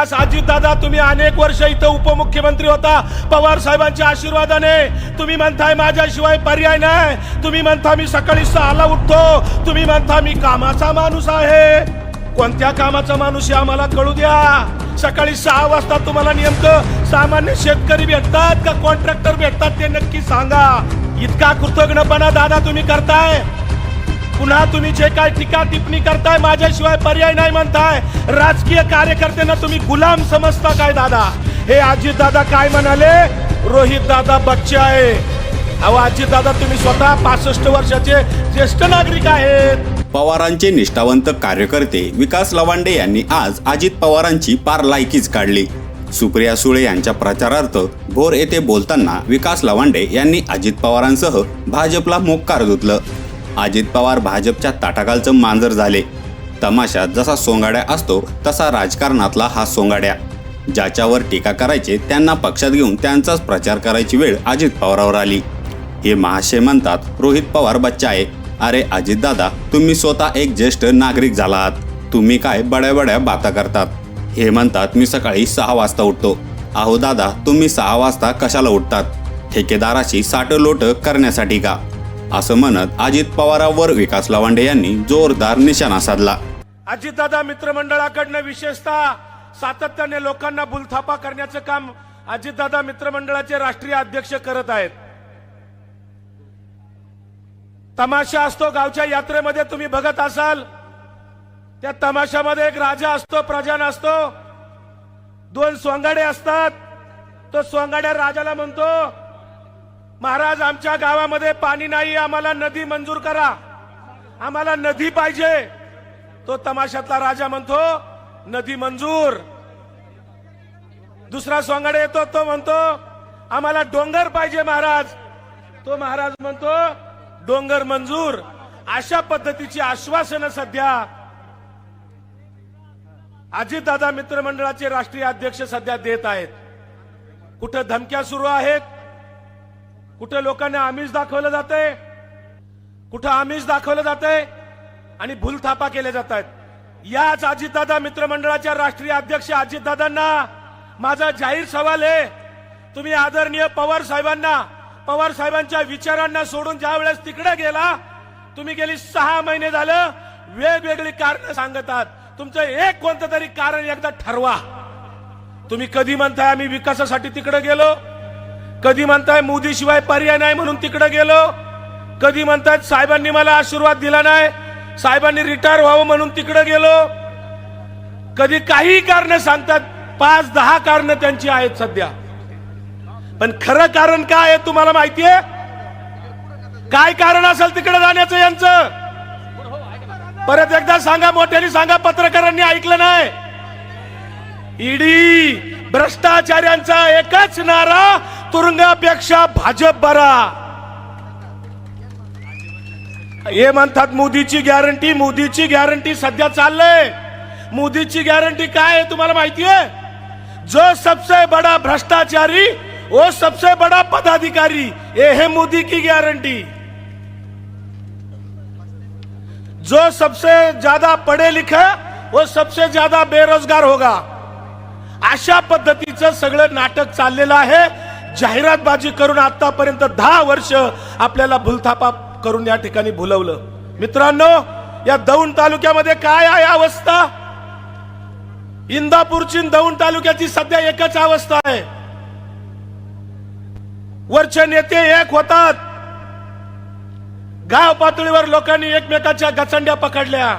अजित दादा तुम्ही अनेक वर्ष इथं उपमुख्यमंत्री होता. पवार साहेबांच्या आशीर्वादाने तुम्ही म्हणताय माझ्याशिवाय पर्याय नाही. तुम्ही म्हणता मी सकाळी सहाला उठतो. तुम्ही म्हणता मी कामाचा माणूस आहे. कोणत्या कामाचा माणूस आहे आम्हाला कळू द्या. सकाळी सहा वाजता तुम्हाला नेमकं सामान्य शेतकरी भेटतात का कॉन्ट्रॅक्टर भेटतात ते नक्की सांगा. इतका कृतज्ञपणा दादा तुम्ही करताय. पुन्हा तुम्ही जे काय टीका टिप्पणी करताय माझ्याशिवाय पर्याय नाही म्हणताय. राजकीय कार्यकर्त्यांना तुम्ही गुलाम समजता काय दादा? हे अजित दादा काय म्हणाले? रोहित दादा बच्चे आहे. अहो अजित दादा तुम्ही स्वतः पासष्ट वर्षाचे ज्येष्ठ नागरिक आहेत. पवारांचे निष्ठावंत कार्यकर्ते विकास लवांडे यांनी आज अजित पवारांची पार लायकीच काढली. सुप्रिया सुळे यांच्या प्रचारार्थ भोर येथे बोलताना विकास लवांडे यांनी अजित पवारांसह भाजपला मोक्कार धुतलं. अजित पवार भाजपच्या ताटाखालचं मांजर झाले. तमाशात जसा सोंगाड्या असतो तसा राजकारणातला हा सोंगाड्या. ज्याच्यावर टीका करायचे त्यांना पक्षात घेऊन त्यांचाच प्रचार करायची वेळ अजित पवारावर आली. हे महाशय म्हणतात रोहित पवार बच्चा आहे. अरे अजितदादा तुम्ही स्वतः एक ज्येष्ठ नागरिक झाला आहात तुम्ही काय बड्या बड्या बाता करतात? हे म्हणतात मी सकाळी सहा वाजता उठतो. अहो दादा तुम्ही सहा वाजता कशाला उठतात? ठेकेदाराशी साठ लोट करण्यासाठी का? असं म्हणत अजित पवारावर विकास लावांडे यांनी जोरदार निशाणा साधला. अजितदादा मित्रमंडळाकडनं विशेषतः सातत्याने लोकांना बुलथापा करण्याचं काम अजितदादा मित्रमंडळाचे राष्ट्रीय अध्यक्ष करत आहेत. तमाशा असतो गावच्या यात्रेमध्ये तुम्ही बघत असाल. त्या तमाशामध्ये एक राजा असतो प्रजान असतो. दोन सोंगाडे असतात. तो सोंगाड्या राजाला म्हणतो महाराज आमच्या गावामध्ये पाणी नाही आम्हाला नदी मंजूर करा. आम्हाला नदी पाहिजे. तो तमाशातला राजा म्हणतो नदी मंजूर. दुसरा सोंगाडे येतो तो म्हणतो आम्हाला डोंगर पाहिजे महाराज. तो महाराज म्हणतो डोंगर मंजूर. अशा पद्धतीची आश्वासनं सध्या अजितदादा मित्रमंडळाचे राष्ट्रीय अध्यक्ष सध्या देत आहेत. कुठं धमक्या सुरू आहेत? कुठे लोकांना आमिष दाखवलं जातंय? कुठं आमिष दाखवलं जातंय? आणि भूलथापा केल्या जात आहेत याच अजितदादा मित्रमंडळाच्या राष्ट्रीय अध्यक्ष अजितदादांना माझा जाहीर सवाल आहे. तुम्ही आदरणीय पवार साहेबांना पवार साहेबांच्या विचारांना सोडून ज्या वेळेस तिकडे गेला तुम्ही गेली सहा महिने झालं वेगवेगळी कारण सांगतात. तुमचं एक कोणतं तरी कारण एकदा ठरवा. तुम्ही कधी म्हणताय आम्ही विकासासाठी तिकडे गेलो? कधी म्हणताय मोदी शिवाय पर्याय नाही म्हणून तिकडे गेलो? कधी म्हणतायत साहेबांनी मला आशीर्वाद दिला नाही? साहेबांनी रिटायर व्हावं म्हणून तिकडे गेलो? कधी काही कारण सांगतात पाच दहा कारण त्यांची आहेत सध्या. पण खरं कारण काय आहे तुम्हाला माहितीये? काय कारण असेल तिकडे जाण्याचं यांचं? परत एकदा सांगा मोठ्याने सांगा पत्रकारांनी ऐकलं नाही. ईडी भ्रष्टाचार्यांचा एकच नारा तुरुंगापेक्षा भाजप बरा. हे म्हणतात मोदीची गॅरंटी मोदीची गॅरंटी सध्या चाललंय. मोदीची गॅरंटी काय आहे तुम्हाला माहिती आहे? जो सबसे बड़ा भ्रष्टाचारी वो सबसे बड़ा पदाधिकारी. ये है मोदी की गारंटी. जो सबसे ज्यादा पढ़े लिखे वो सबसे ज्यादा बेरोजगार होगा. अशा पद्धतीचं सगळं नाटक चाललेलं आहे. जाहिरातबाजी करून आतापर्यंत दहा वर्ष आपल्याला भूलथापा करून या ठिकाणी भुलवलं. मित्रांनो या दौंड तालुक्यामध्ये काय आहे अवस्था? इंदापूरची दौंड तालुक्याची सध्या एकच अवस्था आहे. वरचे नेते एक होतात. गाव पातळीवर लोकांनी एकमेकांच्या गचंड्या पकडल्या.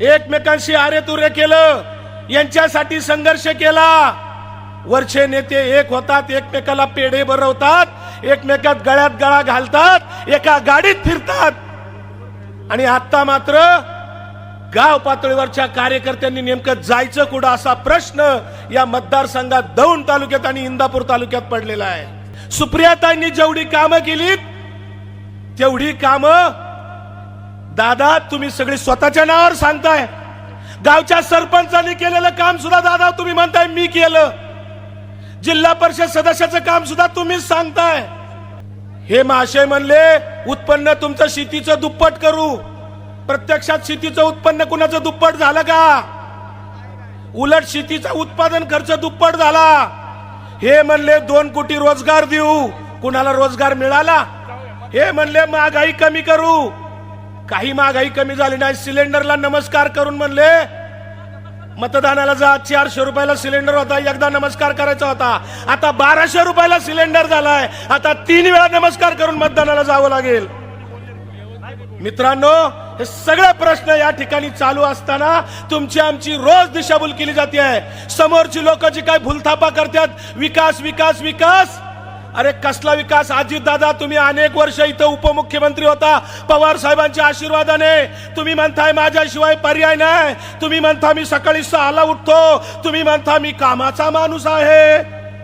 एकमेकांशी आरे तुरे केलं. यांच्यासाठी संघर्ष केला. वरचे नेते एक होतात एकमेकाला पेढे भरवतात एकमेकात गळ्यात गळा घालतात एका गाडीत फिरतात. आणि आता मात्र गाव पातळीवरच्या कार्यकर्त्यांनी नेमकं जायचं कुठं असा प्रश्न या मतदारसंघात दौंड तालुक्यात आणि इंदापूर तालुक्यात पडलेला आहे. सुप्रियाताईंनी जेवढी कामं केलीत तेवढी कामं दादा तुम्ही सगळी स्वतःच्या नावावर सांगताय. गावच्या सरपंचांनी केलेलं काम सुद्धा दादा तुम्ही म्हणताय मी केलं. जिल्हा परिषद सदस्याचं काम सुद्धा तुम्हीच सांगताय. हे महाशय म्हणले उत्पन्न तुमचं शेतीचं दुप्पट करू. प्रत्यक्षात शेतीचं उत्पन्न कुणाचं दुप्पट झालं का? उलट शेतीचा उत्पादन खर्च दुप्पट झाला. हे म्हणले दोन कोटी रोजगार देऊ. कुणाला रोजगार मिळाला? हे म्हणले महागाई कमी करू. काही महागाई कमी झाली नाही सिलेंडरला नमस्कार करून म्हणले मतदानाला जा चारशे रुपयाला सिलेंडर होता एकदा नमस्कार करायचा होता. आता बाराशे रुपयाला सिलेंडर झालाय. आता तीन वेळा नमस्कार करून मतदानाला जावं लागेल. मित्रांनो हे सगळे प्रश्न या ठिकाणी चालू असताना तुमची आमची रोज दिशाभूल केली जाते. आहे समोरची लोक जी काय भूलथापा करतात विकास विकास विकास अरे कसला विकास? अजित दादा तुम्ही अनेक वर्ष इथं उपमुख्यमंत्री होता. पवार साहेबांच्या आशीर्वादाने. तुम्ही म्हणताय माझ्याशिवाय पर्याय नाही. तुम्ही म्हणता मी सकाळी सहाला उठतो. तुम्ही म्हणता मी कामाचा माणूस आहे.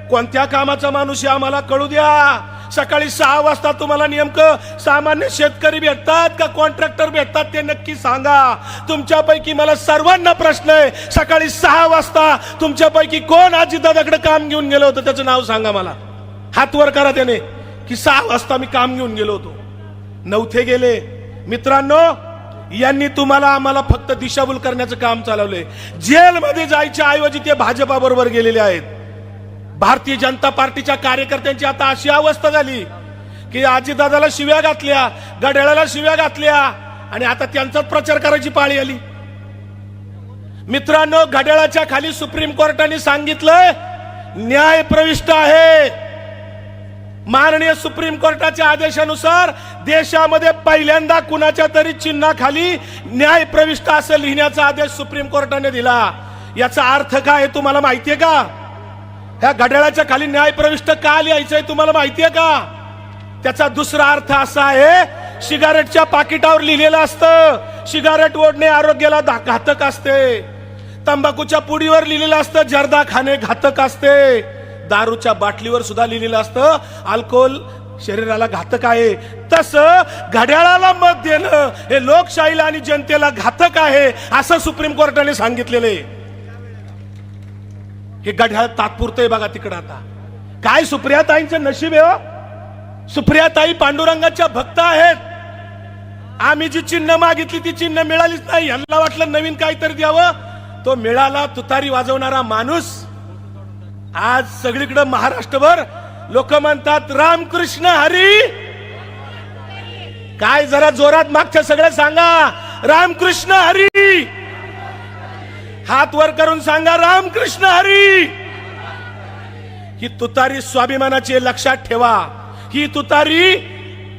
कोणत्या कामाचा माणूस आहे आम्हाला कळू द्या. सकाळी सहा वाजता तुम्हाला नेमकं सामान्य शेतकरी भेटतात का कॉन्ट्रॅक्टर भेटतात ते नक्की सांगा. तुमच्यापैकी मला सर्वांना प्रश्न आहे. सकाळी सहा वाजता तुमच्यापैकी कोण आजीदादाकडे काम घेऊन गेलं होतं? त्याचं नाव सांगा मला. हात वर करा त्याने की सहा वाजता मी काम घेऊन गेलो होतो. नवथे गेले. मित्रांनो यांनी तुम्हाला आम्हाला फक्त दिशाभूल करण्याचं काम चालवलंय. जेलमध्ये जायच्या ऐवजी ते भाजपा बरोबर गेलेले आहेत. भारतीय जनता पार्टीच्या कार्यकर्त्यांची आता अशी अवस्था झाली की आजीदादाला शिव्या घातल्या गड्याळाला शिव्या घातल्या आणि आता त्यांचाच प्रचार करायची पाळी आली. मित्रांनो घड्याळाच्या खाली सुप्रीम कोर्टाने सांगितलंय न्याय प्रविष्ट आहे. माननीय सुप्रीम कोर्टाच्या आदेशानुसार देशामध्ये पहिल्यांदा कुणाच्या तरी चिन्हाखाली न्याय प्रविष्ट असं लिहिण्याचा आदेश सुप्रीम कोर्टाने दिला. याचा अर्थ काय आहे तुम्हाला माहितीये का? ह्या घड्याळाच्या खाली न्याय प्रविष्ट का लिहायचंय तुम्हाला माहितीये का? त्याचा दुसरा अर्थ असा आहे सिगारेटच्या पाकिटावर लिहिलेलं असतं सिगारेट ओढणे आरोग्याला घातक असते. तंबाखूच्या पुडीवर लिहिलेलं असतं जर्दा खाणे घातक असते. दारूच्या बाटलीवर सुद्धा लिहिलेलं असतं अल्कोहोल शरीराला घातक आहे. तस घड्याळाला मत देणं हे लोकशाहीला आणि जनतेला घातक आहे असं सुप्रीम कोर्टाने सांगितलेलं आहे. हे घड्याळ तात्पुरतं आहे बघा तिकडं आता. काय सुप्रियाताईंचं नशीब आहे हो? सुप्रियाताई पांडुरंगाच्या भक्त आहेत. आम्ही जी चिन्ह मागितली ती चिन्ह मिळालीच नाही. यांना वाटलं नवीन काहीतरी द्यावं. तो मिळाला तुतारी वाजवणारा माणूस. आज सगळीकडे महाराष्ट्रभर लोक म्हणतात रामकृष्ण हरी. काय जरा जोरात मागच्या सगळं सांगा रामकृष्ण हरी. हात वर करून सांगा रामकृष्ण हरी. ही तुतारी स्वाभिमानाची लक्षात ठेवा. ही तुतारी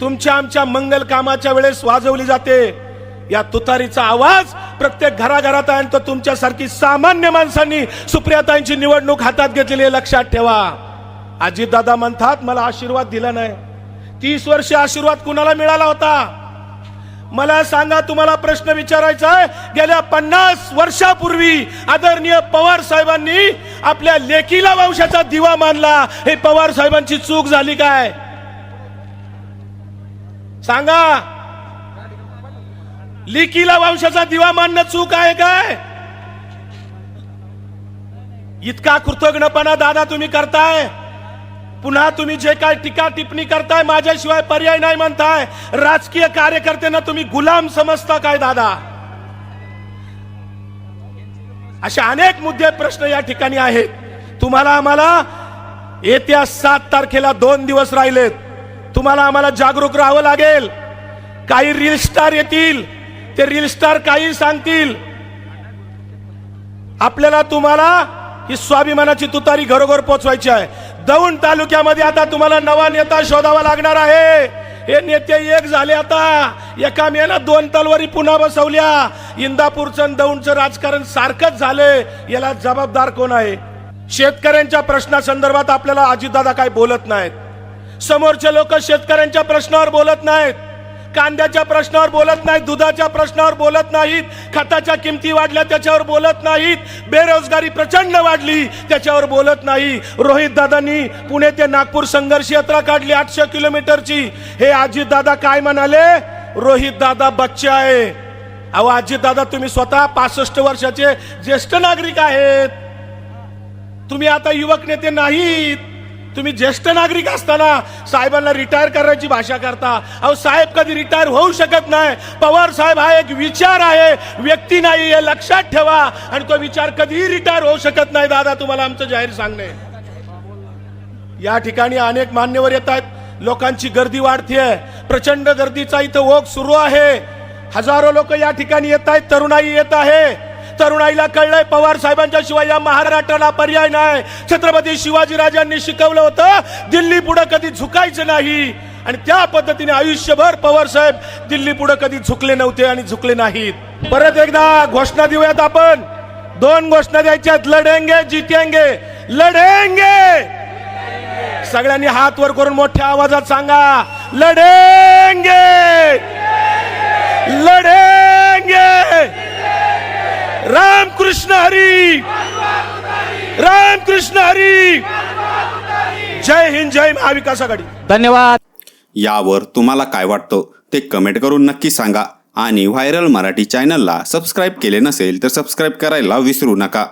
तुमच्या आमच्या मंगल कामाच्या वेळेस वाजवली जाते. या तुतारीचा आवाज प्रत्येक घराघरात आहे आणि तो तुमच्यासारखी सामान्य माणसांनी सुप्रियाताईंची निवडणूक हातात घेतलेली आहे, लक्षात ठेवा. अजित दादा म्हणतात मला आशीर्वाद दिला नाही. तीस वर्ष आशीर्वाद कुणाला मिळाला होता? मला सांगा तुम्हाला प्रश्न विचारायचा आहे. गेल्या पन्नास वर्षापूर्वी आदरणीय पवार साहेबांनी आपल्या लेकीला वंशाचा दिवा मानला. हे पवार साहेबांची चूक झाली काय? सांगा. लिकीला वंशाचा दिवा मानणं चूक आहे काय? इतका कृतज्ञपणा दादा तुम्ही करताय. पुन्हा तुम्ही जे काय टीका टिप्पणी करताय माझ्याशिवाय पर्याय नाही म्हणताय. राजकीय कार्यकर्त्यांना तुम्ही गुलाम समजता काय दादा? असे अनेक मुद्दे प्रश्न या ठिकाणी आहेत. तुम्हाला आम्हाला येत्या सात तारखेला दोन दिवस राहिलेत. तुम्हाला आम्हाला जागरूक राहावं लागेल. काही रील स्टार येतील. ते रील स्टार काही सांगतील. आपल्याला तुम्हाला ही स्वाभिमानाची तुतारी घरोघर पोचवायची आहे. दौंड तालुक्यामध्ये आता तुम्हाला नवा नेता शोधावा लागणार आहे. हे नेते एक झाले आता. एका मेला दोन तलवारी पुन्हा बसवल्या. इंदापूरचं आणि दौंडचं राजकारण सारखंच झालंय. याला जबाबदार कोण आहे? शेतकऱ्यांच्या प्रश्नासंदर्भात आपल्याला अजितदादा काय बोलत नाहीत? समोरचे लोक शेतकऱ्यांच्या प्रश्नावर बोलत नाहीत. कांद्याच्या प्रश्नावर बोलत नाहीत दुधाच्या प्रश्नावर बोलत नाहीत खताच्या किमती वाढल्या त्याच्यावर बोलत नाहीत बेरोजगारी प्रचंड वाढली त्याच्यावर बोलत नाही. रोहित दादांनी पुणे ते नागपूर संघर्ष यात्रा काढली आठशे किलोमीटरची. हे अजित दादा काय म्हणाले? रोहित दादा बच्चे आहे. अहो अजित दादा तुम्ही स्वतः पासष्ट वर्षाचे ज्येष्ठ नागरिक आहेत. तुम्ही आता युवक नेते नाहीत. तुम्ही ज्येष्ठ नागरिक असताना साहेबांना रिटायर करण्याची भाषा करता. अहो साहेब कधी रिटायर होऊ शकत नाही. पवार साहेब हा एक विचार आहे. व्यक्ती नाही हे लक्षात ठेवा. आणि तो विचार कधीही रिटायर होऊ शकत नाही. दादा तुम्हाला आमचं जाहीर सांगणे. या ठिकाणी अनेक मान्यवर येत आहेत. लोकांची गर्दी वाढतीये. प्रचंड गर्दीचा इथं ओघ सुरू आहे. हजारो लोक या ठिकाणी येत आहेत. तरुणाई येत आहे. तरुणाईला कळलंय पवार साहेबांच्या शिवाय या महाराष्ट्राला पर्याय नाही. छत्रपती शिवाजीराजांनी शिकवलं होतं दिल्ली पुढे कधी झुकायचं नाही. आणि त्या पद्धतीने आयुष्यभर पवार साहेब दिल्ली पुढे कधी झुकले नव्हते आणि झुकले नाहीत. परत एकदा घोषणा देऊयात आपण. दोन घोषणा द्यायच्यात लढेंगे जितेंगे. लढेंगे! सगळ्यांनी हात वर करून मोठ्या आवाजात सांगा लढेंगे! लढे! कृष्ण हरी। राम कृष्ण हरी। जय हिंद जय महाविकास आघाडी। धन्यवाद। यावर तुम्हाला काय वाटतं ते कमेंट करून नक्की सांगा. आणि व्हायरल मराठी चॅनलला सबस्क्राईब केले नसेल तर सबस्क्राईब करायला विसरू नका.